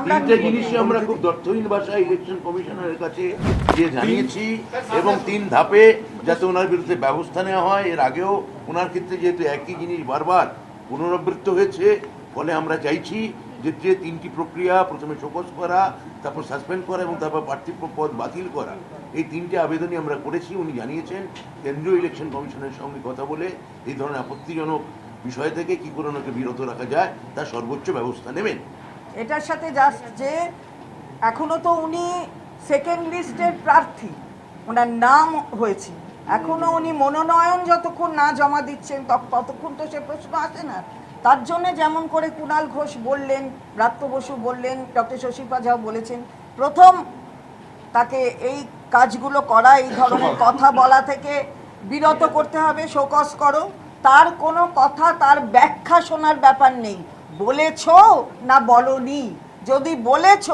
তিনটে জিনিসই আমরা খুব দর্থহীন ভাষায় ইলেকশন কমিশনারের কাছে যে জানিয়েছি এবং তিন ধাপে যাতে ওনার বিরুদ্ধে ব্যবস্থা নেওয়া হয় এর আগেও ওনার ক্ষেত্রে যেহেতু একই জিনিস বারবার পুনরাবৃত্ত হয়েছে ফলে আমরা চাইছি যে যে তিনটি প্রক্রিয়া প্রথমে শোকজ করা তারপর সাসপেন্ড করা এবং তারপর পদ বাতিল করা এই তিনটে আবেদনই আমরা করেছি উনি জানিয়েছেন। কেন্দ্রীয় ইলেকশন কমিশনের সঙ্গে কথা বলে এই ধরনের আপত্তিজনক বিষয় থেকে কি করে ওনাকে বিরত রাখা যায় তার সর্বোচ্চ ব্যবস্থা নেবেন। এটার সাথে জাস্ট যে এখনও তো উনি সেকেন্ড লিস্টের প্রার্থী। ওনার নাম হয়েছে। এখনও উনি মনোনয়ন যতক্ষণ না জমা দিচ্ছেন, তত- ততক্ষণ তো সে প্রশ্ন আসে না। তার জন্য যেমন করে কুণাল ঘোষ বললেন, ব্রাত্য বসু বললেন, ডক্টর শশী পাজাও বলেছেন, প্রথম তাকে এই কাজগুলো করা, এই ধরনের কথা বলা থেকে বিরত করতে হবে শোকস করো। তার কোনো কথা, তার ব্যাখ্যা শোনার ব্যাপার নেই। বলেছ না বলনি? যদি বলেছ,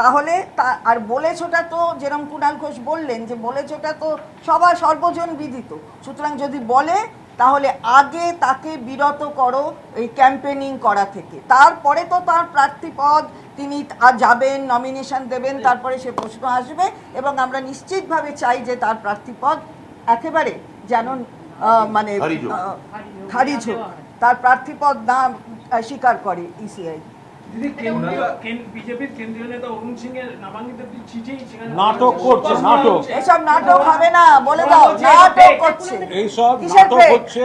তাহলে তা, আর বলেছোটা তো যেরকম কুণাল ঘোষ বললেন যে বলেছোটা তো সবার সর্বজন বিদিত। সুতরাং যদি বলে, তাহলে আগে তাকে বিরত করো এই ক্যাম্পেনিং করা থেকে। তারপরে তো তার প্রার্থী পদ, তিনি যাবেন নমিনেশন দেবেন, তারপরে সে প্রশ্ন আসবে এবং আমরা নিশ্চিতভাবে চাই যে তার প্রার্থী পদ একেবারে যেন মানে খারিজ হোক। তার প্রার্থী পদ না স্বীকার করে E ইসিআই দিদি কেন্দ্রীয় কেন- বিজেপির কেন্দ্রীয় নেতা অরুণ সিং এর নামাঙ্কিত একটি চিঠি সেখানে নাটক করছে, নাটক। এসব নাটক হবে না বলে দাও নাটক করছে। এইসব নাটক হচ্ছে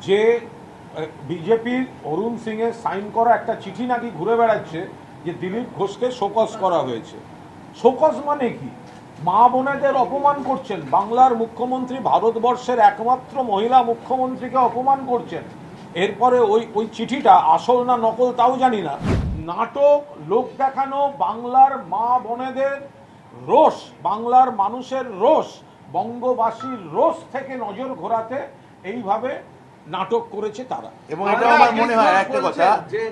যে বিজেপির অরুণ সিং এর সাইন করা একটা চিঠি নাকি ঘুরে বেড়াচ্ছে যে দিলীপ ঘোষকে শোকস করা হয়েছে। শোকস মানে কি? মা বোনেদের অপমান করছেন। বাংলার মুখ্যমন্ত্রী ভারতবর্ষের একমাত্র মহিলা মুখ্যমন্ত্রীকে অপমান করছেন। এরপরে ওই ওই চিঠিটা আসল না নকল তাও জানি না। নাটক লোক দেখানো বাংলার মা বোনেদের রোষ বাংলার মানুষের রোষ বঙ্গবাসীর রোষ থেকে নজর ঘোরাতে এইভাবে নাটক করেছে তারা। এবং এটা আমার মনে হয় একটা কথা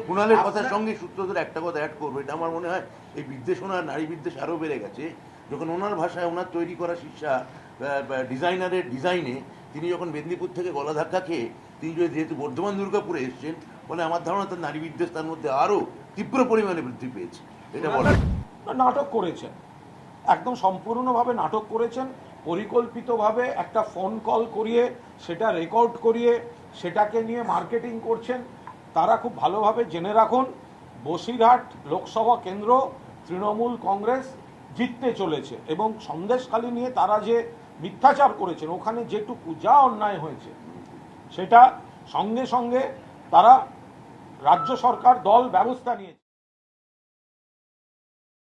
কুণালের কথার সঙ্গে সূত্র ধরে একটা কথা অ্যাড করব। এটা আমার মনে হয় এই বিদ্বেষণা নারী বিদ্বেষ আরও বেড়ে গেছে। যখন ওনার ভাষায়, ওনার তৈরি করা শিক্ষা ডিজাইনারের ডিজাইনে তিনি যখন মেদিনীপুর থেকে গলা ধাক্কা খেয়ে তিনি যেহেতু বর্ধমান দুর্গাপুরে এসেছেন, ফলে আমার ধারণা তার নারী বিদ্বেষ তার মধ্যে আরও তীব্র পরিমাণে বৃদ্ধি পেয়েছে। এটা বলা নাটক করেছেন। একদম সম্পূর্ণভাবে নাটক করেছেন, পরিকল্পিতভাবে একটা ফোন কল করিয়ে, সেটা রেকর্ড করিয়ে, সেটাকে নিয়ে মার্কেটিং করছেন। তারা খুব ভালোভাবে জেনে রাখুন, বসিরহাট লোকসভা কেন্দ্র, তৃণমূল কংগ্রেস জিততে চলেছে এবং সন্দেশখালী নিয়ে তারা যে মিথ্যাচার করেছেন, ওখানে যেটুকু যা অন্যায় হয়েছে, সেটা সঙ্গে সঙ্গে তারা রাজ্য সরকার দল ব্যবস্থা নিয়েছে।